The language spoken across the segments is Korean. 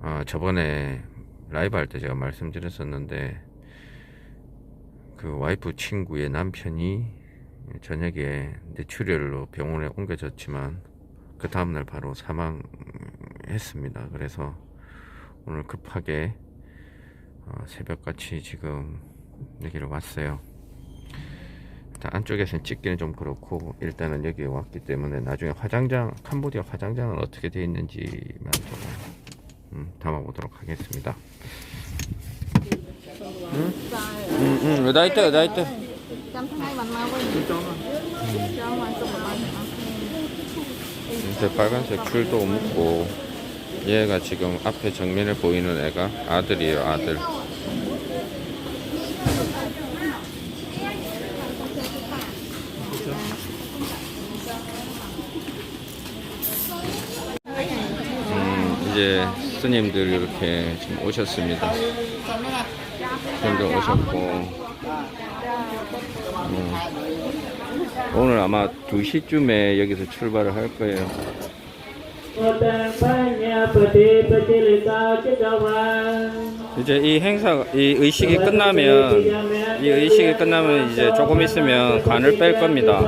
어, 저번에 라이브 할 때 제가 말씀드렸었는데 그 와이프 친구의 남편이 저녁에 뇌출혈로 병원에 옮겨졌지만 그 다음날 바로 사망했습니다. 그래서 오늘 급하게 어, 새벽같이 지금 여기를 왔어요. 일단 안쪽에서는 찍기는 좀 그렇고 일단은 여기에 왔기 때문에 나중에 화장장 캄보디아 화장장은 어떻게 되어 있는지만 조금 음, 담아보도록 하겠습니다. 응? 응, 응, mà cho bạn mau 이제 빨간색 줄도 묶고 얘가 지금 앞에 정면에 보이는 애가 아들이에요, 아들. 음, 이제 스님들 이렇게 지금 오셨습니다. 스님도 오셨고 음, 오늘 아마 2시쯤에 여기서 출발을 할 거예요. 이제 이 행사, 이 의식이 끝나면, 이 의식이 끝나면 이제 조금 있으면 간을 뺄 겁니다.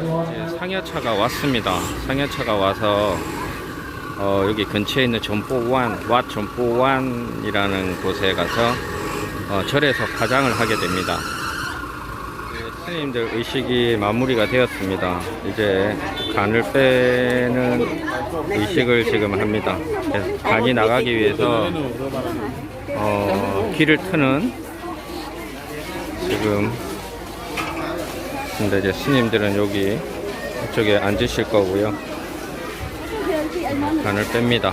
이제 상여차가 왔습니다. 상여차가 와서 어, 여기 근처에 있는 전포원, 왓 전포원이라는 곳에 가서 어, 절에서 파장을 하게 됩니다. 그 스님들 의식이 마무리가 되었습니다. 이제 간을 빼는 의식을 지금 합니다. 간이 나가기 위해서 어, 길을 트는 지금 근데 이제 스님들은 여기 이쪽에 앉으실 거고요. 간을 뺍니다.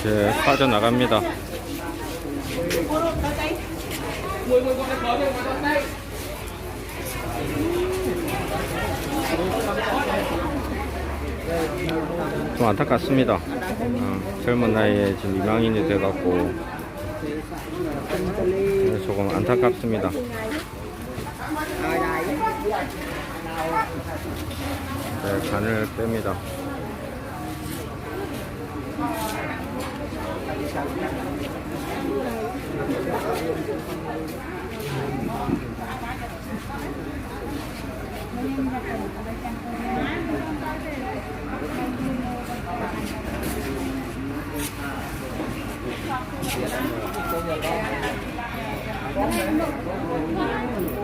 이제 빠져나갑니다. 좀 안타깝습니다. 어, 젊은 나이에 지금 이망인이 돼갖고 그래서 조금 안타깝습니다. 네, 간을 뺍니다.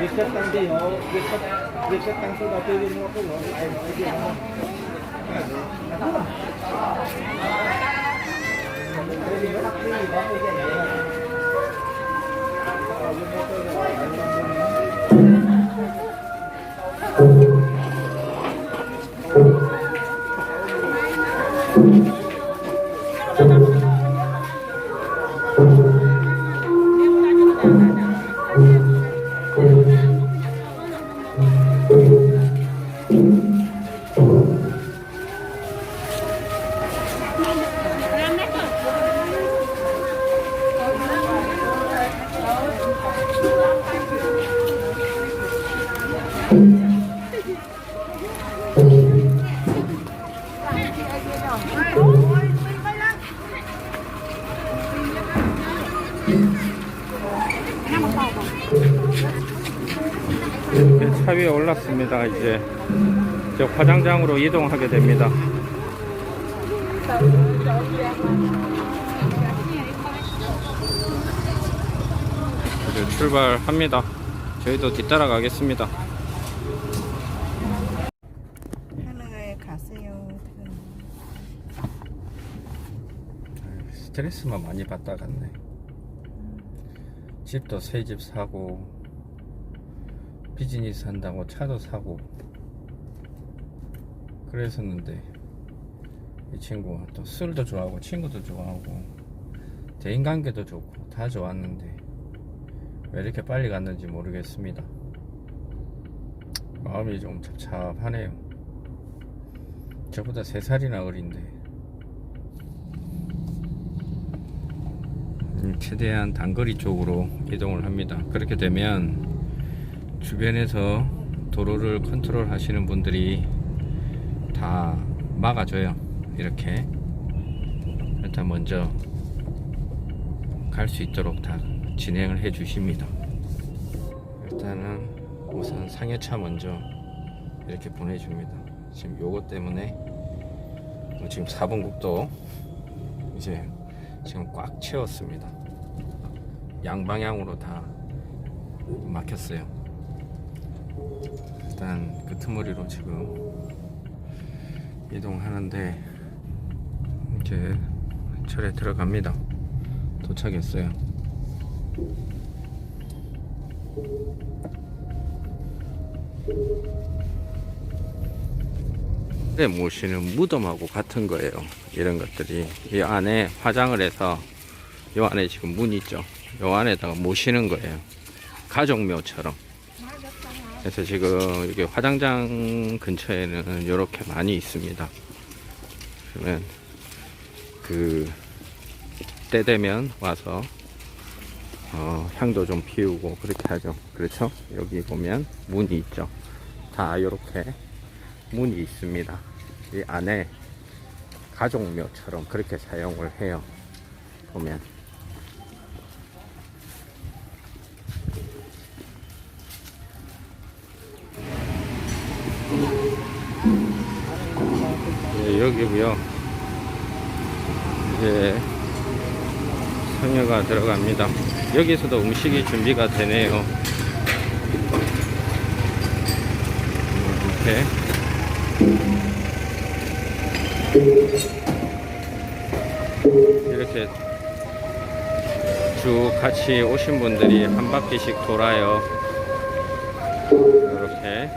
Viết tăng thì họ viết viết tăng thì đầu tiên nó cũng nói lại nói gì không? Cái gì nó đắt đi có cái gì vậy? 그 차 위에 올랐습니다. 이제 저 화장장으로 이동하게 됩니다. 이제 출발합니다. 저희도 뒤따라 가겠습니다. 스트레스만 많이 받다 갔네. 집도 새 집 사고 비즈니스 한다고 차도 사고 그랬었는데 이 친구가 또 술도 좋아하고 친구도 좋아하고 대인관계도 좋고 다 좋았는데 왜 이렇게 빨리 갔는지 모르겠습니다. 마음이 좀 찹찹하네요. 저보다 3살이나 어린데 음, 최대한 단거리 쪽으로 이동을 합니다. 그렇게 되면 주변에서 도로를 컨트롤 하시는 분들이 다 막아줘요. 이렇게 일단 먼저 갈 수 있도록 다 진행을 해 주십니다. 일단은 우선 상해차 먼저 이렇게 보내줍니다. 지금 요거 때문에 뭐 지금 4번 국도 이제 지금 꽉 채웠습니다. 양방향으로 다 막혔어요. 일단 끄트머리로 지금 이동하는데 이제 절에 들어갑니다. 도착했어요. 때 모시는 무덤하고 같은 거예요. 이런 것들이 이 안에 화장을 해서 이 안에 지금 문 있죠. 이 안에다가 모시는 거예요. 가족묘처럼. 그래서 지금 이게 화장장 근처에는 이렇게 많이 있습니다. 그러면 그 때 되면 와서 어, 향도 좀 피우고 그렇게 하죠. 그렇죠? 여기 보면 문이 있죠. 다 이렇게 문이 있습니다. 이 안에 가족묘처럼 그렇게 사용을 해요. 보면. 네, 여기고요. 이제 성녀가 들어갑니다. 여기서도 음식이 준비가 되네요. 이렇게. 이렇게 쭉 같이 오신 분들이 한 바퀴씩 돌아요. 이렇게.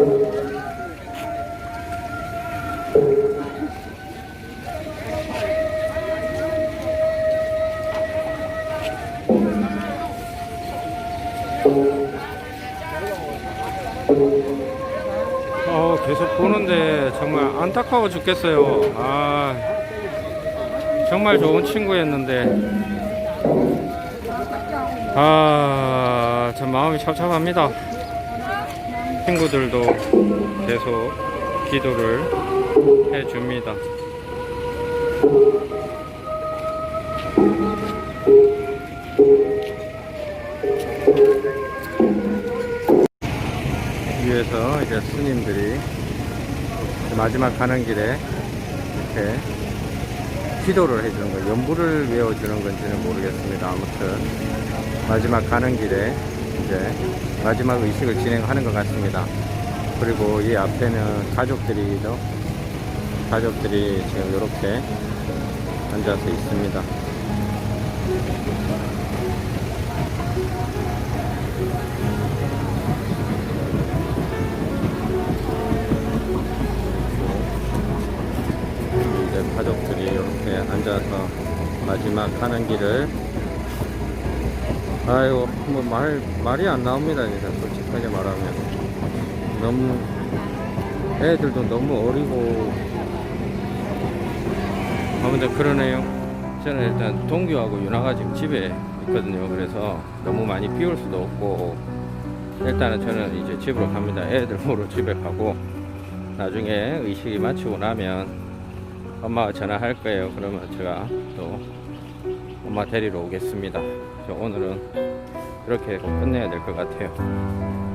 어, 계속 보는데 정말 안타까워 죽겠어요. 아, 정말 좋은 친구였는데. 아, 참 마음이 찹찹합니다. 친구들도 계속 기도를 해줍니다. 위에서 이제 스님들이 마지막 가는 길에 이렇게 기도를 해주는 거예요. 연부를 외워주는 건지는 모르겠습니다. 아무튼 마지막 가는 길에 이제 마지막 의식을 진행하는 것 같습니다. 그리고 이 앞에는 가족들이죠. 가족들이 지금 이렇게 앉아서 있습니다. 이제 가족들이 이렇게 앉아서 마지막 가는 길을 아이고 뭐 말 말이 안 나옵니다 진짜 솔직하게 말하면. 너무 애들도 너무 어리고. 아무튼 그러네요. 저는 일단 동규하고 윤아가 지금 집에 있거든요. 그래서 너무 많이 비울 수도 없고. 일단은 저는 이제 집으로 갑니다. 애들 보러 집에 가고. 나중에 의식이 마치고 나면 엄마가 전화할 거예요. 그러면 제가 또 엄마 데리러 오겠습니다. 저 오늘은 이렇게 끝내야 될 것 같아요.